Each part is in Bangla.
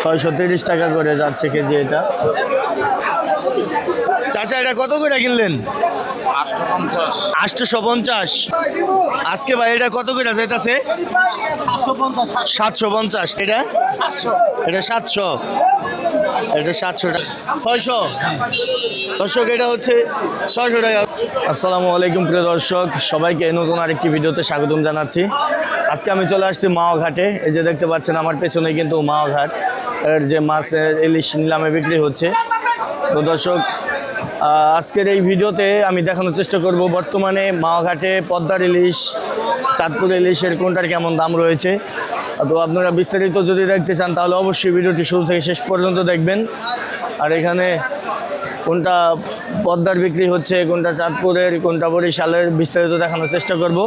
ছয়শো তিরিশ টাকা করে যাচ্ছে কেজি এটা। চাচা এটা কত করে কিনলেন? আটশো পঞ্চাশ। আজকে ভাই এটা কত করে যাইতেছে সাতশো পঞ্চাশ। এটা? এটা সাতশো। এটা সাতশো টাকা। ছয়শো। দর্শক এটা হচ্ছে ছয়শো টাকা। আসসালামু আলাইকুম প্রিয় দর্শক সবাইকে নতুন আরেকটি ভিডিওতে স্বাগতম জানাচ্ছি। আজকে আমি চলে আসছি মাও ঘাটে এই যে দেখতে পাচ্ছেন আমার পেছনে কিন্তু মাও ঘাট এর যে মাছ ইলিশ নিলামে বিক্রি হচ্ছে। তো দর্শক আজকের এই ভিডিওতে আমি দেখানোর চেষ্টা করব বর্তমানে মাওঘাটে পদ্মার ইলিশ, চাঁদপুর ইলিশের কোনটার কেমন দাম রয়েছে। তো আপনারা বিস্তারিত যদি দেখতে চান, তাহলে অবশ্যই ভিডিওটি শুরু থেকে শেষ পর্যন্ত দেখবেন। আর এখানে কোনটা পদ্মার বিক্রি হচ্ছে, কোনটা চাঁদপুরের, কোনটা বরিশালের, বিস্তারিত দেখানোর চেষ্টা করব,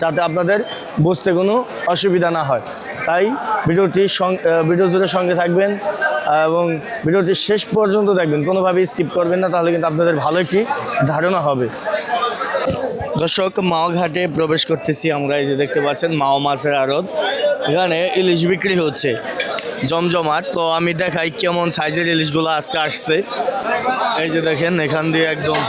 যাতে আপনাদের বুঝতে কোনো অসুবিধা না হয়। তাই ভিডিওটি ভিডিও জুড়ে সঙ্গে থাকবেন এবং ভিডিওটি শেষ পর্যন্ত দেখবেন। কোনোভাবেই স্কিপ করবেন না তাহলে কিন্তু আপনাদের ভালো একটি ধারণা হবে। দর্শক মাও ঘাটে প্রবেশ করতেছি আমরা এই যে দেখতে পাচ্ছেন মাও মাছের আড়ত। এখানে ইলিশ বিক্রি হচ্ছে জমজমাট। তো আমি দেখাই কেমন সাইজের ইলিশগুলো আজকে আসছে। এই যে দেখেন এখান দিয়ে একদম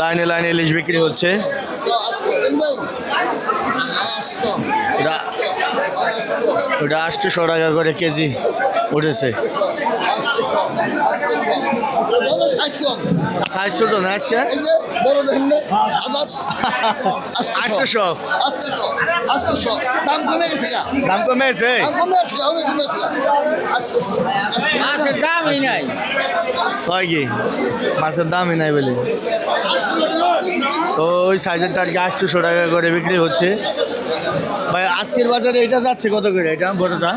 লাইনে লাইনে ইলিশ বিক্রি হচ্ছে। ওটা আটশোশো টাকা করে কেজি উঠেছে। সাইজ ছোট না আজকে? বড় দেখেন না আদার। আটশোশো আটশোশো দাম কমে গেছে গা। দাম কমেছে দাম কমে গেছে অনেক কমে গেছে মাছের দামই নাই। হয় কি? মাছের দামই নাই বলে। তো ওই সাইজেরটা আর কি আটশোশো টাকা করে বিক্রি হচ্ছে। ভাই আজকের বাজারে এটা যাচ্ছে কত করে? এটা বড়টা?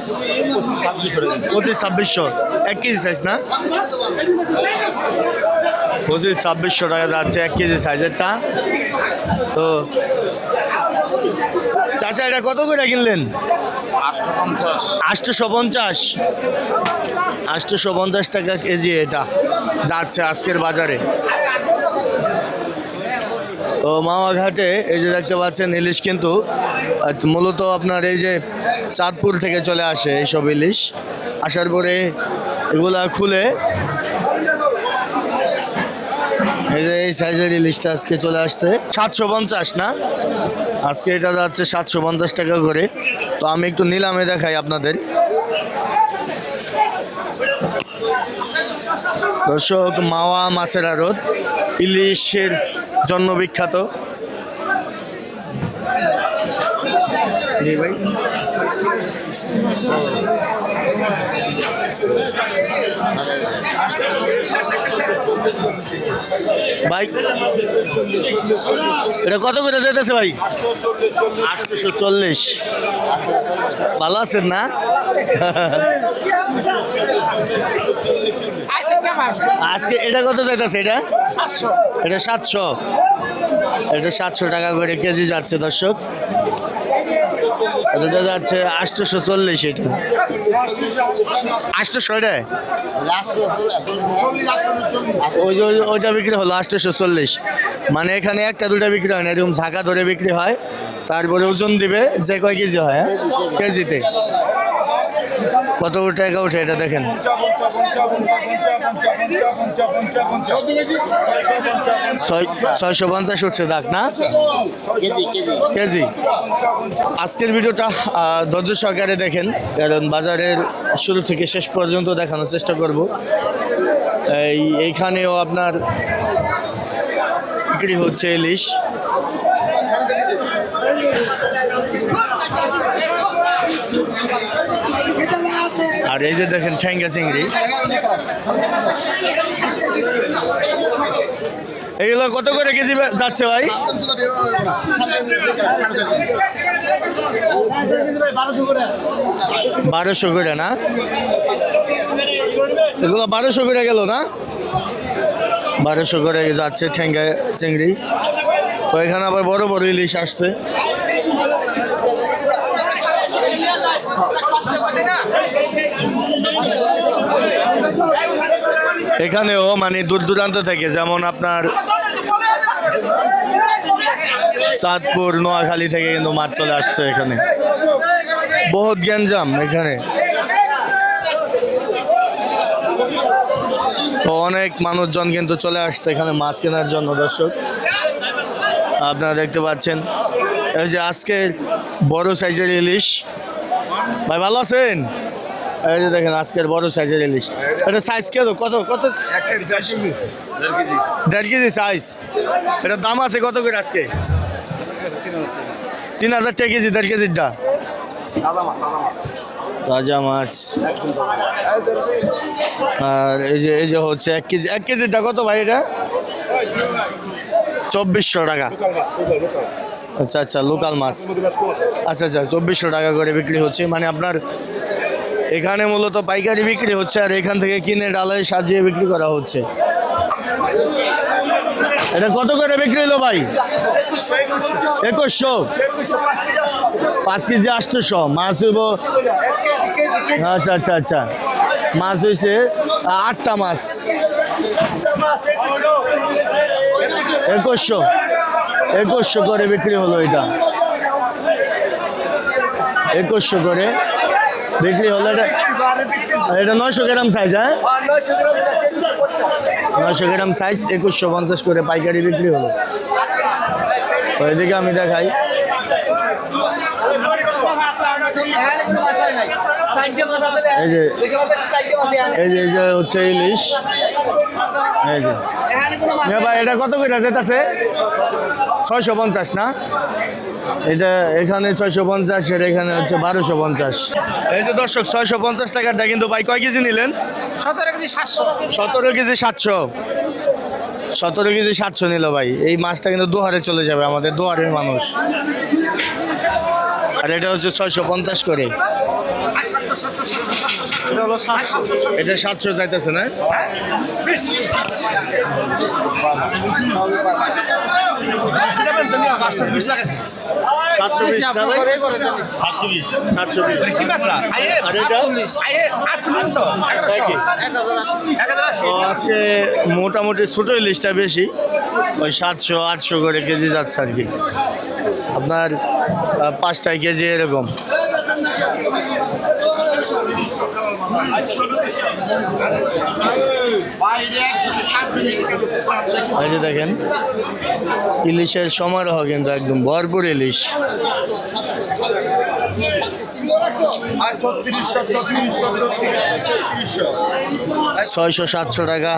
পঁচিশ ছাব্বিশশো। এক কেজি সাইজ না? পঁচিশ ছাব্বিশশো টাকা যাচ্ছে এক কেজি সাইজেরটা। তো চাচা এটা কত করে কিনলেন? আটশো পঞ্চাশ। আটশোশো পঞ্চাশ। আটশোশো পঞ্চাশ টাকা কেজি এটা যাচ্ছে আজকের বাজারে। তো মাওয়া ঘাটে এই যে দেখতে পাচ্ছেন ইলিশ কিন্তু মূলত আপনার এই যে চাঁদপুর থেকে চলে আসে এইসব ইলিশ। আসার পরে এগুলা খুলে এই সাইজের ইলিশটা আজকে চলে আসছে। সাতশো পঞ্চাশ, না? আজকে এটা যাচ্ছে সাতশো পঞ্চাশ টাকা করে। তো আমি একটু নিলামে দেখাই আপনাদের। দর্শক, মাওয়া মাছের আড়ত ইলিশের জন্য বিখ্যাত। ভাই ভাই, এটা কত করে যেতেছে ভাই? আটশোশো চল্লিশ। ভালো আছেন না? আজকে এটা কত যাইতেছে এটা? এটা সাতশো। এটা সাতশো টাকা করে কেজি যাচ্ছে দর্শক। এটা যাচ্ছে আটশোশো চল্লিশ এটা। আটশোশো এটা ওই যে ওইটা বিক্রি হলো আটশোশো চল্লিশ। মানে এখানে একটা দুটা বিক্রি হয় না এরকম ঝাঁকা ধরে বিক্রি হয়। তারপরে ওজন দিবে যে কয় কেজি হয় হ্যাঁ? কেজিতে। কত টাকা উঠে এটা দেখেন? ছয় ছয়শো পঞ্চাশ উঠছে দাগ না? কেজি আজকের ভিডিওটা ধৈর্য সহকারে দেখেন কারণ বাজারের শুরু থেকে শেষ পর্যন্ত দেখানোর চেষ্টা করব। এই এইখানেও আপনার বিক্রি হচ্ছে ইলিশ। আর এই যে দেখেন ঠ্যাঙ্গা চিংড়ি। এগুলো কত করে কেজি যাচ্ছে ভাই? বারোশো করে না? এগুলো বারোশো করে গেল না? বারোশো করে যাচ্ছে ঠেঙ্গা চিংড়ি। তো এখানে আবার বড় বড় ইলিশ আসছে। এখানেও মানে দূর দূরান্ত থেকে, যেমন আপনার চাঁদপুর, নোয়াখালী থেকে কিন্তু মাছ চলে আসছে এখানে। বহুত গ্যাঞ্জাম এখানে। তো অনেক মানুষজন কিন্তু চলে আসছে এখানে মাছ কেনার জন্য, দর্শক। আপনারা দেখতে পাচ্ছেন, এই যে আজকের বড় সাইজের ইলিশ। ভাই, ভালো আছেন? এই যে দেখেন আজকের বড় সাইজের ইলিশ। এটা সাইজ কত কত কত? দেড় কেজি সাইজ এটার দাম আছে কত করে আজকে? তিন হাজার টাকা কেজি, দেড় কেজিরটা। তাজা মাছ। আর এই যে এই যে হচ্ছে এক কেজি, এক কেজিটা কত ভাই এটা? চব্বিশশো টাকা। আচ্ছা আচ্ছা লোকাল মাছ। আচ্ছা আচ্ছা চব্বিশশো টাকা করে বিক্রি হচ্ছে। মানে আপনার এখানে মূলত পাইকারি বিক্রি হচ্ছে আর এখান থেকে কিনে ডালায় সাজিয়ে বিক্রি করা হচ্ছে। এটা কত করে বিক্রি হলো ভাই? একুশশো। পাঁচ কেজি আটশোশো মাছ হইব আচ্ছা আচ্ছা আচ্ছা। মাছ হয়েছে আটটা মাছ। একুশশো। একুশশো করে বিক্রি হলো এটা। একুশশো করে। বিক্রি হলো এটা? এটা নয়শো গ্রাম সাইজ হ্যাঁ? নয়শো গ্রাম সাইজ একুশশো পঞ্চাশ করে পাইকারি বিক্রি হলো। তো এদিকে আমি দেখাই। এই যে এই যে এই যে হচ্ছে ইলিশ। এই যে। ভাই এটা কত করে যেতেছে? ছয়শো পঞ্চাশ না? এটা এখানে ছয়শো পঞ্চাশ আর এখানে হচ্ছে বারোশো পঞ্চাশ। এই যে দর্শক ছয়শো পঞ্চাশ টাকারটা কিন্তু ভাই কয় কেজি নিলেন? সতেরো কেজি সাতশো। সতেরো কেজি সাতশো। সতেরো কেজি সাতশো নিল ভাই। এই মাছটা কিন্তু দুহারে চলে যাবে আমাদের দুহারের মানুষ। আর এটা হচ্ছে ছয়শো পঞ্চাশ করে। এটা সাতশো। যাইতেছে না? সাতশো বিশ না সাতশো বিশ সাতশো বিশ। আর এটা? আজকে মোটামুটি ছোটো ইলিশটা বেশি। ওই সাতশো আটশো করে কেজি যাচ্ছে আর কি। আপনার পাঁচটায় কেজি এরকম। এই দেখেন, ইলিশের সমারোহ কিন্তু একদম ভরপুর ইলিশ। ছয়শো সাতশো টাকা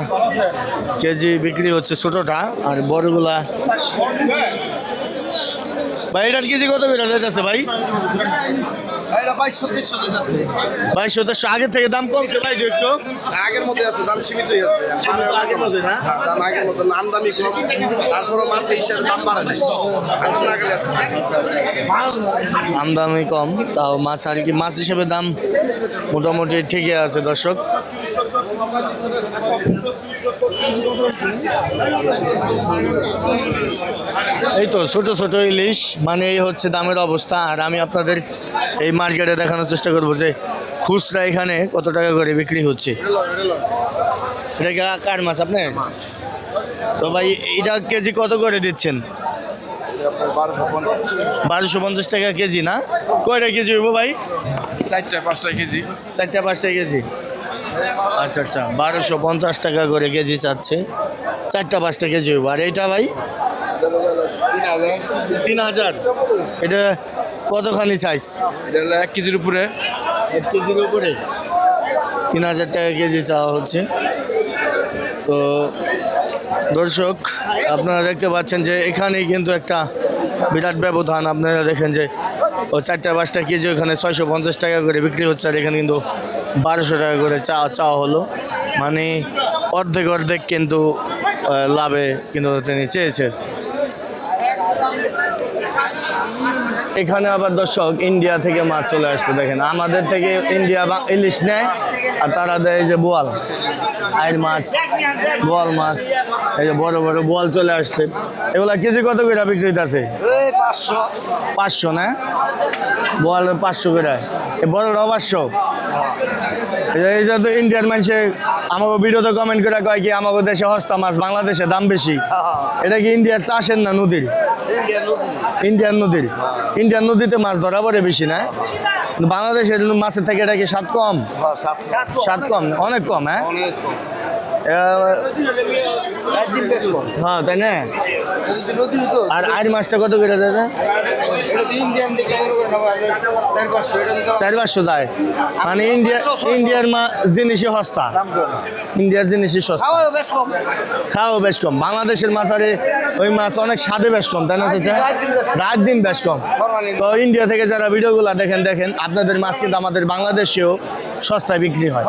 কেজি বিক্রি হচ্ছে ছোটোটা আর বড়গুলা। ভাই, এটার কেজি কত করে যাইতেছে ভাই? সতেরোশো আগের থেকে দাম কমছে ভাই একটু? আগের মধ্যে আছে দাম সীমিতই আছে আগের মতো না? হ্যাঁ, দাম আগের মতো নাম দামি কম হিসাবে দাম বাড়ে নাই। আছে। আমদামি কম তাও মাছ আর কি মাছ হিসেবে দাম মোটামুটি ঠিকই আছে দর্শক। এই তো ছোট ছোট ইলিশ মানে এই হচ্ছে দামের অবস্থা। আর আমি আপনাদের এই মার্কেটে দেখানোর চেষ্টা করব যে খুচরা এখানে কত টাকা করে বিক্রি হচ্ছে। এটা কার মাছ আপনি? তো ভাই এটা কেজি কত করে দিচ্ছেন? বারোশো পঞ্চাশ বারোশো পঞ্চাশ টাকা কেজি না? কয়টা কেজি হইব ভাই? চারটা পাঁচটা কেজি। চারটা পাঁচটা কেজি। আচ্ছা আচ্ছা বারোশো পঞ্চাশ টাকা করে কেজি চাচ্ছে। চারটা পাঁচটা কেজি হইব। আর এইটা ভাই? তিন হাজার। এটা কতখানি সাইজ এটা এক কেজির উপরে। এক কেজির উপরে? তিন হাজার টাকা কেজি চাওয়া হচ্ছে। তো দর্শক আপনারা দেখতে পাচ্ছেন যে এখানেই কিন্তু একটা বিরাট ব্যবধান। আপনারা দেখেন যে ও চারটা পাঁচটা কেজি ওখানে ছয়শো পঞ্চাশ টাকা করে বিক্রি হচ্ছে, আর এখানে কিন্তু বারোশো টাকা করে চা, চাওয়া হলো। মানে অর্ধেক অর্ধেক কিন্তু লাভে কিন্তু তিনি চেয়েছে। এখানে আবার দর্শক, ইন্ডিয়া থেকে মাছ চলে আসছে, দেখেন। আমাদের থেকে ইন্ডিয়া বা ইলিশ নেয় আর তারা দেয় এই যে বোয়াল আয়ের মাছ বোয়াল মাছ এই যে বড় বড় বোয়াল চলে আসছে। এগুলা কেজি কত করে বিক্রি আছে পাঁচশো না? বোয়াল পাঁচশো করে। এই বড়টাও পাঁচশো? এই যে- এই যে তো ইন্ডিয়ার মানুষে আমাকে ভিডিওতে কমেন্ট করে কয় কি আমাকে দেশে হস্তা মাছ বাংলাদেশে দাম বেশি? এটা কি ইন্ডিয়ার চাষের না নদীর? ইন্ডিয়ান নদীর। ইন্ডিয়ান নদীতে মাছ ধরা পড়ে বেশি না? কিন্তু বাংলাদেশের মাছের থেকে এটা কি স্বাদ কম? স্বাদ কম। অনেক কম হ্যাঁ? হ্যাঁ তাই না? আর আর মাছটা কত বেড়ে দাদা? চার পাঁচশো যায়। মানে ইন্ডিয়া ইন্ডিয়ার মা জিনিসই সস্তা। ইন্ডিয়ার জিনিসই সস্তা। খাওয়া বেশ কম। বাংলাদেশের মাছ আরে ওই মাছ অনেক স্বাদে বেশ কম, তাই না রাত দিন বেশ কম। তো ইন্ডিয়া থেকে যারা ভিডিওগুলো দেখেন দেখেন, আপনাদের মাছ কিন্তু আমাদের বাংলাদেশেও সস্তায় বিক্রি হয়।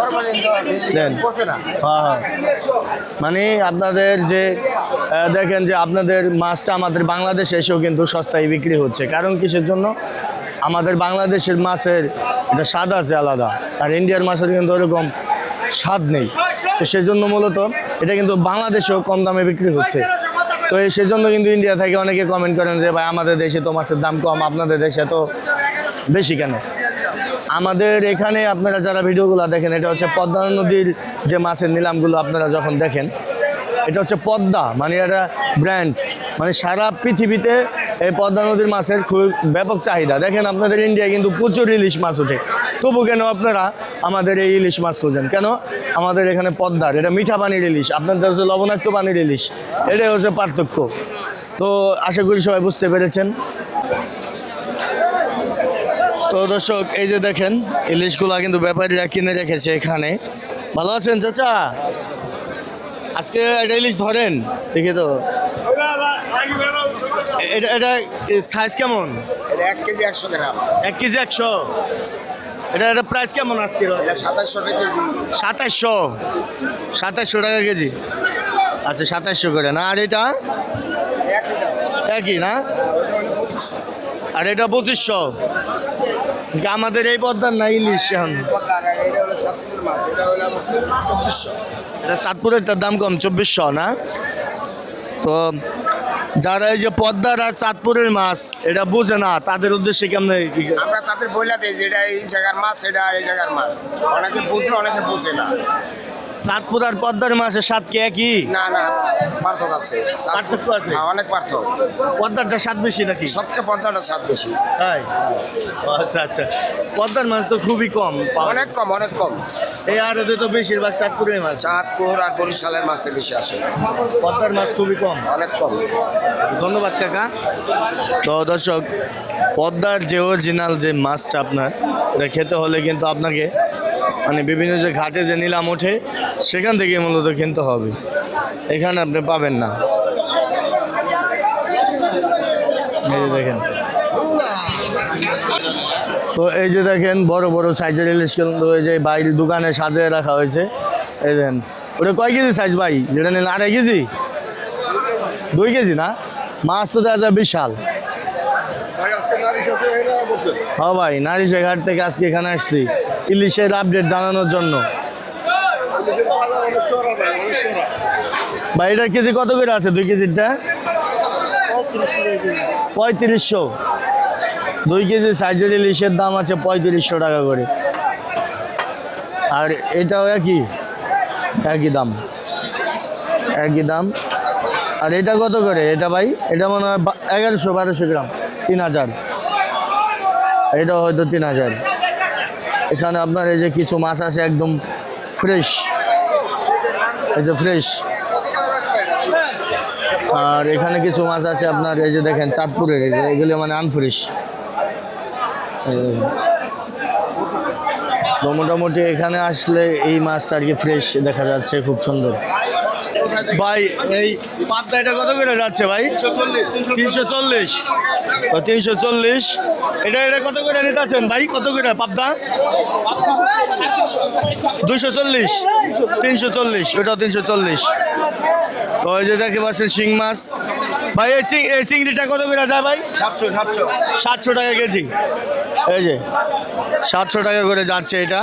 দেন হ্যাঁ হ্যাঁ। মানে আপনাদের যে দেখেন যে আপনাদের মাছটা আমাদের বাংলাদেশে এসেও কিন্তু সস্তায় বিক্রি হচ্ছে। কারণ কিসের জন্য? আমাদের বাংলাদেশের মাছের এটা স্বাদ আছে আলাদা, আর ইন্ডিয়ার মাছের কিন্তু ওরকম স্বাদ নেই। তো সেজন্য মূলত এটা কিন্তু বাংলাদেশেও কম দামে বিক্রি হচ্ছে। তো এই সেজন্য কিন্তু ইন্ডিয়া থেকে অনেকে কমেন্ট করেন যে, ভাই, আমাদের দেশে তো মাছের দাম কম, আপনাদের দেশে তো বেশি কেন? আমাদের এখানে আপনারা যারা ভিডিওগুলো দেখেন, এটা হচ্ছে পদ্মা নদীর যে মাছের নিলামগুলো আপনারা যখন দেখেন, এটা হচ্ছে পদ্মা মানে এটা ব্র্যান্ড মানে সারা পৃথিবীতে এই পদ্মা নদীর মাছের খুব ব্যাপক চাহিদা। দেখেন আপনাদের ইন্ডিয়ায় কিন্তু প্রচুর ইলিশ মাছ ওঠে। তবু কেন আপনারা আমাদের এই ইলিশ মাছ খোঁজেন? কেন? আমাদের এখানে পদ্মার, এটা মিঠা পানির ইলিশ, আপনাদের হচ্ছে লবণাক্ত পানির ইলিশ, এটাই হচ্ছে পার্থক্য। তো আশা করি সবাই বুঝতে পেরেছেন। তো দর্শক এই যে দেখেন ইলিশগুলা কিন্তু ব্যাপারীরা কিনে রেখেছে এখানে। ভালো আছেন চাচা? আজকে একটা ইলিশ ধরেন দেখি তো। এটা এটা সাইজ কেমন? এক কেজি একশো গ্রাম। এক কেজি একশো। এটা এটা প্রাইস কেমন আজকে সাতাশশো টাকা সাতাশশো। সাতাশশো টাকা কেজি। আচ্ছা সাতাশশো করে না? আর এটা? একই না? হ্যাঁ, আর এটা পঁচিশশো। আমাদের এই পদ্মার না ইলিশ এখন। এটা আমার চব্বিশশো। এটা চাঁদপুরেরটার দাম কম চব্বিশশো না? তো যারা এই যে পদ্মার আর চাঁদপুরের মাছ এটা বোঝে না তাদের উদ্দেশ্যে কেমন আমরা তাদের বইলা দিই যে এটা এই জায়গার মাছ এটা এই জায়গার মাছ। অনেকে বুঝে অনেকে বুঝে না। চাঁদপুর আর পদ্মার মাছের স্বাদ কি একই? না না পার্থক্য আছে। পার্থক্য আছে? হ্যাঁ, অনেক পার্থক্য। পদ্মারটা স্বাদ বেশি নাকি? সবচেয়ে পর্দাটা স্বাদ বেশি। তাই? আচ্ছা আচ্ছা। পদ্মার মাছ তো খুবই কম অনেক কম অনেক কম। এই আড়তে তো বেশিরভাগ চাঁদপুরের মাছ। চাঁদপুর আর বরিশালের মাছে বেশি আসে। পদ্মার মাছ খুবই কম। অনেক কম। ধন্যবাদ কাকা। তো দর্শক পদ্মার যে অরিজিনাল যে মাছটা আপনার এটা খেতে হলে কিন্তু আপনাকে মানে বিভিন্ন যে ঘাটে যে নিলাম ওঠে সেখান থেকে মূলত কিনতে হবে। এখানে আপনি পাবেন না। এই দেখেন। তো এই যে দেখেন বড় বড় সাইজের ইলিশ কিন্তু ওই যে বাইরের দোকানে সাজিয়ে রাখা হয়েছে। এই দেখেন ওটা কয় কেজি সাইজ ভাই? যেটা নিন আড়াই কেজি? দুই কেজি না? মাছ তো দেখা যায় বিশাল। হ্যাঁ ভাই নারিশা ঘাট থেকে আজকে এখানে আসছি। ইলিশের আপডেট জানানোর জন্য। ভাই, এটার কেজি কত করে আছে? দুই কেজিটা পঁয়ত্রিশশো। দুই কেজি সাইজের ইলিশের দাম আছে পঁয়ত্রিশশো টাকা করে। আর এটাও একই? একই দাম। একই দাম। আর এটা কত করে? এটা ভাই, এটা মনে হয় এগারোশো, বারোশো গ্রাম। তিন হাজার। এটাও হয়তো তিন হাজার। এখানে আপনার এই যে কিছু মাছ আছে একদম ফ্রেশ এই যে ফ্রেশ আর এখানে কিছু মাছ আছে আপনার এই যে দেখেন চাঁদপুরের, এগুলো- মানে আনফ্রেশ তো মোটামুটি এখানে আসলে এই মাছটা আর কি ফ্রেশ দেখা যাচ্ছে, খুব সুন্দর। ভাই, এই পাবদা এটা কত করে যাচ্ছে ভাই? তিনশো চল্লিশ। তো তিনশো চল্লিশ। এটা এটা কত করে নিতেছেন ভাই? কত করে? পাবদা? দুশো চল্লিশ। তিনশো চল্লিশ। ওটাও তিনশো চল্লিশ। তো ওই যে দেখতে পাচ্ছেন শিং মাছ। ভাই এই চিং এই চিংড়িটা কত করে যায় ভাই? সাতশো সাতশো। সাতশো টাকা কেজি। এই যে সাতশো টাকা করে যাচ্ছে এটা।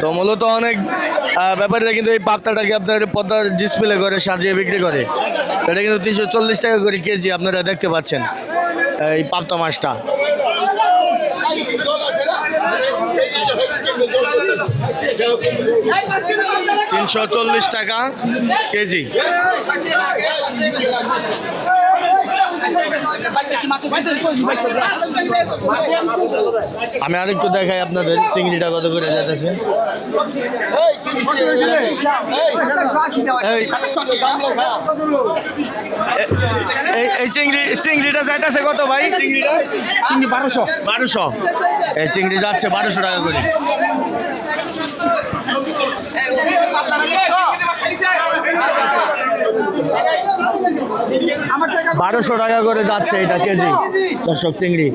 তো মূলত অনেক ব্যাপারীরা কিন্তু এই পাত্তাটাকে আপনার পদ্মার ডিসপ্লে করে সাজিয়ে বিক্রি করে। এটা কিন্তু তিনশো চল্লিশ টাকা করে কেজি আপনারা দেখতে পাচ্ছেন এই পাপ্তা মাছটা। তিনশো চল্লিশ টাকা কেজি। আমি আরেকটু দেখাই আপনাদের চিংড়িটা কত করে যেতেছে এই- চিংড়ি চিংড়িটা যাইতেছে কত ভাই? চিংড়িটা চিংড়ি বারোশো। বারোশো। এই চিংড়ি যাচ্ছে বারোশো টাকা করে। বারোশো টাকা করে যাচ্ছে এটা কেজি দর্শক চিংড়ি।